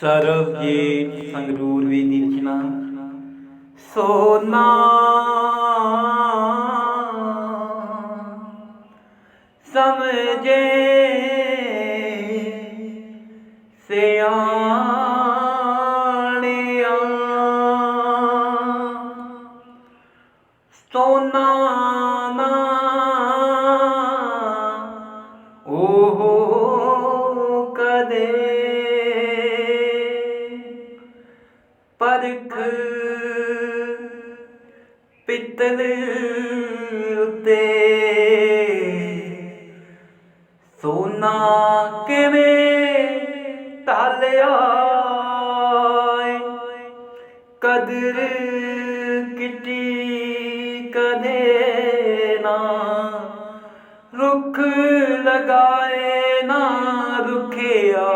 ਸਰਬਜੀਤ ਸੰਗਰੂਰ ਵੀ ਦੀ ਸੋਨਾ ਸਮਝੇ ਸਿਆਣਿਆ। ਸੋਨਾ ਨਾ। ਪਰਖ ਪਿੱਤਲ ਉਤੇ ਸੋਨਾ ਕਿਵੇਂ ਢਾਲਿਆ ਕਦਰ ਕਿਟੀ ਕਦੇ ਨਾ ਰੁੱਖ ਲਗਾਏ ਨਾ ਰੁਖਿਆ